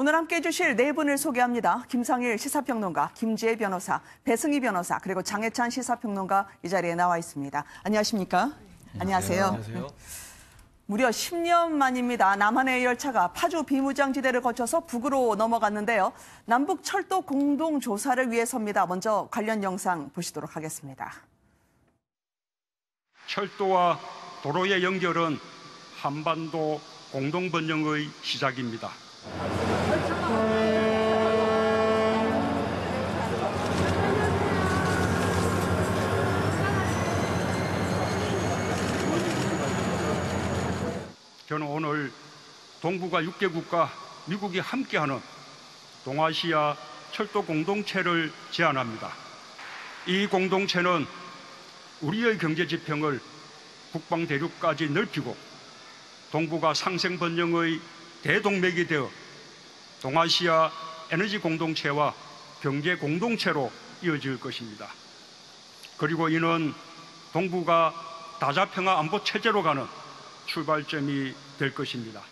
오늘 함께 해 주실 네 분을 소개합니다. 김상일 시사평론가, 김지혜 변호사, 배승희 변호사, 그리고 장혜찬 시사평론가 이 자리에 나와 있습니다. 안녕하십니까? 안녕하세요. 안녕하세요. 무려 10년 만입니다. 남한의 열차가 파주 비무장지대를 거쳐서 북으로 넘어갔는데요. 남북 철도 공동 조사를 위해서입니다. 먼저 관련 영상 보시도록 하겠습니다. 철도와 도로의 연결은 한반도 공동 번영의 시작입니다. 저는 오늘 동북아 6개국과 미국이 함께하는 동아시아 철도 공동체를 제안합니다. 이 공동체는 우리의 경제 지평을 북방 대륙까지 넓히고 동북아 상생 번영의 대동맥이 되어 동아시아 에너지 공동체와 경제 공동체로 이어질 것입니다. 그리고 이는 동북아 다자평화 안보 체제로 가는 출발점이 될 것입니다.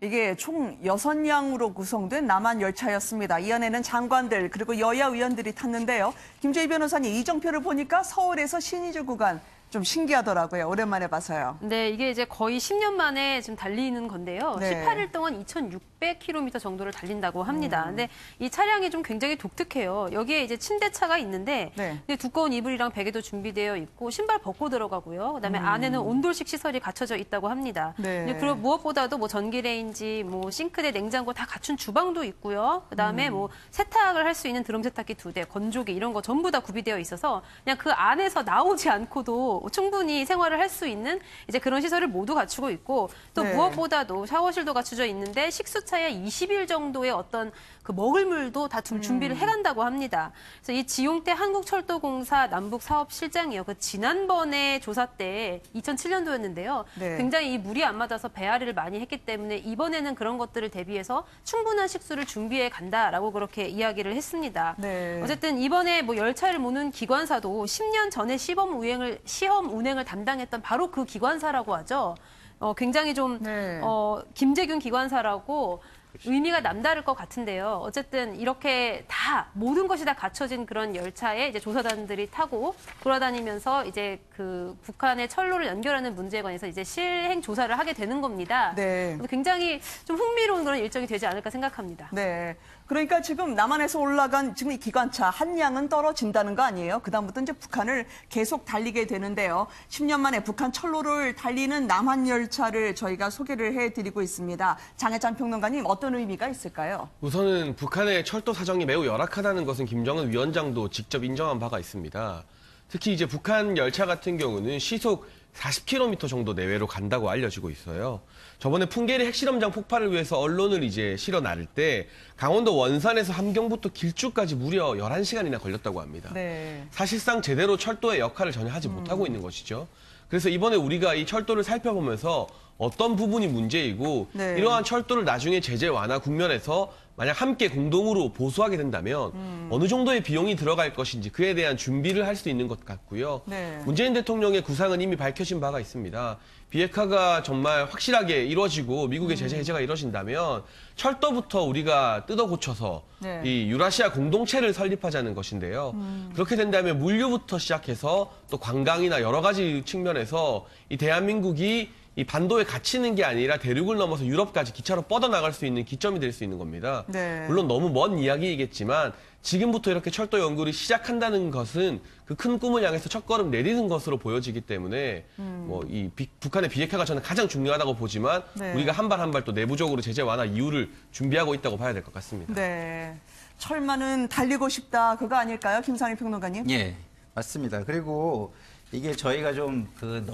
이게 총 6량으로 구성된 남한 열차였습니다. 이 안에는 장관들 그리고 여야 의원들이 탔는데요. 김재희 변호사님 이정표를 보니까 서울에서 신의주 구간 좀 신기하더라고요. 오랜만에 봐서요. 네, 이게 이제 거의 10년 만에 지금 달리는 건데요. 네. 18일 동안 2,600km 정도를 달린다고 합니다. 음. 근데 이 차량이 좀 굉장히 독특해요. 여기에 이제 침대차가 있는데 네. 근데 두꺼운 이불이랑 베개도 준비되어 있고 신발 벗고 들어가고요. 그다음에 안에는 온돌식 시설이 갖춰져 있다고 합니다. 음. 네. 그리고 무엇보다도 뭐 전기레인지, 뭐 싱크대, 냉장고 다 갖춘 주방도 있고요. 그다음에 음. 뭐 세탁을 할 수 있는 드럼 세탁기 두 대, 건조기 이런 거 전부 다 구비되어 있어서 그냥 그 안에서 나오지 않고도 충분히 생활을 할 수 있는 이제 그런 시설을 모두 갖추고 있고 또 네. 무엇보다도 샤워실도 갖춰져 있는데 식수차에 20일 정도의 어떤 그 먹을 물도 다좀 음. 준비를 해간다고 합니다. 그래서 이 지용태 한국철도공사 남북사업실장이요. 그 지난번에 조사 때 2007년도였는데요. 네. 굉장히 이 물이 안 맞아서 배앓이를 많이 했기 때문에 이번에는 그런 것들을 대비해서 충분한 식수를 준비해 간다라고 그렇게 이야기를 했습니다. 네. 어쨌든 이번에 뭐 열차를 모는 기관사도 10년 전에 시범 운행을 시험 운행을 담당했던 바로 그 기관사라고 하죠. 어, 굉장히 좀 네. 어, 김재균 기관사라고 의미가 남다를 것 같은데요. 어쨌든 이렇게 다 모든 것이 다 갖춰진 그런 열차에 이제 조사단들이 타고 돌아다니면서 이제 그 북한의 철로를 연결하는 문제에 관해서 이제 실행 조사를 하게 되는 겁니다. 네. 굉장히 좀 흥미로운 그런 일정이 되지 않을까 생각합니다. 네. 그러니까 지금 남한에서 올라간 지금 이 기관차 한 량은 떨어진다는 거 아니에요? 그다음부터 이제 북한을 계속 달리게 되는데요. 10년 만에 북한 철로를 달리는 남한 열차를 저희가 소개를 해드리고 있습니다. 장혜찬 평론가님 어떤 의미가 있을까요? 우선은 북한의 철도 사정이 매우 열악하다는 것은 김정은 위원장도 직접 인정한 바가 있습니다. 특히 이제 북한 열차 같은 경우는 시속 40km 정도 내외로 간다고 알려지고 있어요. 저번에 풍계리 핵실험장 폭발을 위해서 언론을 이제 실어 나를 때 강원도 원산에서 함경부터 길주까지 무려 11시간이나 걸렸다고 합니다. 네. 사실상 제대로 철도의 역할을 전혀 하지 못하고 있는 것이죠. 그래서 이번에 우리가 이 철도를 살펴보면서 어떤 부분이 문제이고 네. 이러한 철도를 나중에 제재 완화 국면에서 만약 함께 공동으로 보수하게 된다면 음. 어느 정도의 비용이 들어갈 것인지 그에 대한 준비를 할 수 있는 것 같고요. 네. 문재인 대통령의 구상은 이미 밝혀진 바가 있습니다. 비핵화가 정말 확실하게 이루어지고 미국의 제재 해제가 이루어진다면 철도부터 우리가 뜯어 고쳐서 네. 이 유라시아 공동체를 설립하자는 것인데요. 그렇게 된다면 물류부터 시작해서 또 관광이나 여러 가지 측면에서 이 대한민국이 이 반도에 갇히는 게 아니라 대륙을 넘어서 유럽까지 기차로 뻗어나갈 수 있는 기점이 될 수 있는 겁니다. 네. 물론 너무 먼 이야기이겠지만 지금부터 이렇게 철도 연구를 시작한다는 것은 그 큰 꿈을 향해서 첫걸음 내디는 것으로 보여지기 때문에 뭐이 북한의 비핵화가 저는 가장 중요하다고 보지만 네. 우리가 한 발 한 발 또 내부적으로 제재 완화 이유를 준비하고 있다고 봐야 될 것 같습니다. 네. 철만은 달리고 싶다. 그거 아닐까요? 김상일 평론가님? 예, 맞습니다. 그리고 이게 저희가 좀그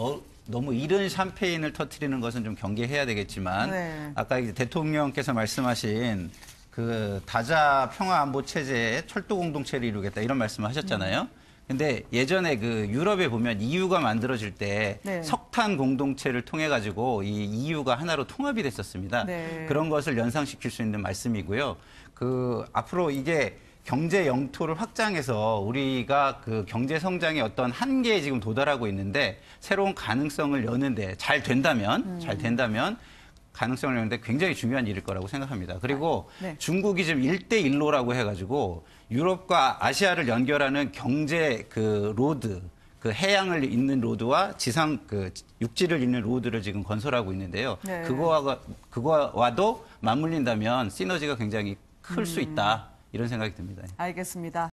너무 이른 샴페인을 터트리는 것은 좀 경계해야 되겠지만 네. 아까 이제 대통령께서 말씀하신 그 다자 평화 안보 체제의 철도 공동체를 이루겠다 이런 말씀을 하셨잖아요. 근데 예전에 그 유럽에 보면 EU가 만들어질 때 네. 석탄 공동체를 통해 가지고 이 EU가 하나로 통합이 됐었습니다. 네. 그런 것을 연상시킬 수 있는 말씀이고요. 그 앞으로 이게 경제 영토를 확장해서 우리가 그 경제 성장의 어떤 한계에 지금 도달하고 있는데 새로운 가능성을 여는데 잘 된다면 잘 된다면 가능성을 열는데 굉장히 중요한 일일 거라고 생각합니다. 그리고 네. 중국이 지금 1대1로라고 해가지고 유럽과 아시아를 연결하는 경제 그 로드, 그 해양을 잇는 로드와 지상 그 육지를 잇는 로드를 지금 건설하고 있는데요. 네. 그거와 그거와도 맞물린다면 시너지가 굉장히 클수 있다 이런 생각이 듭니다. 알겠습니다.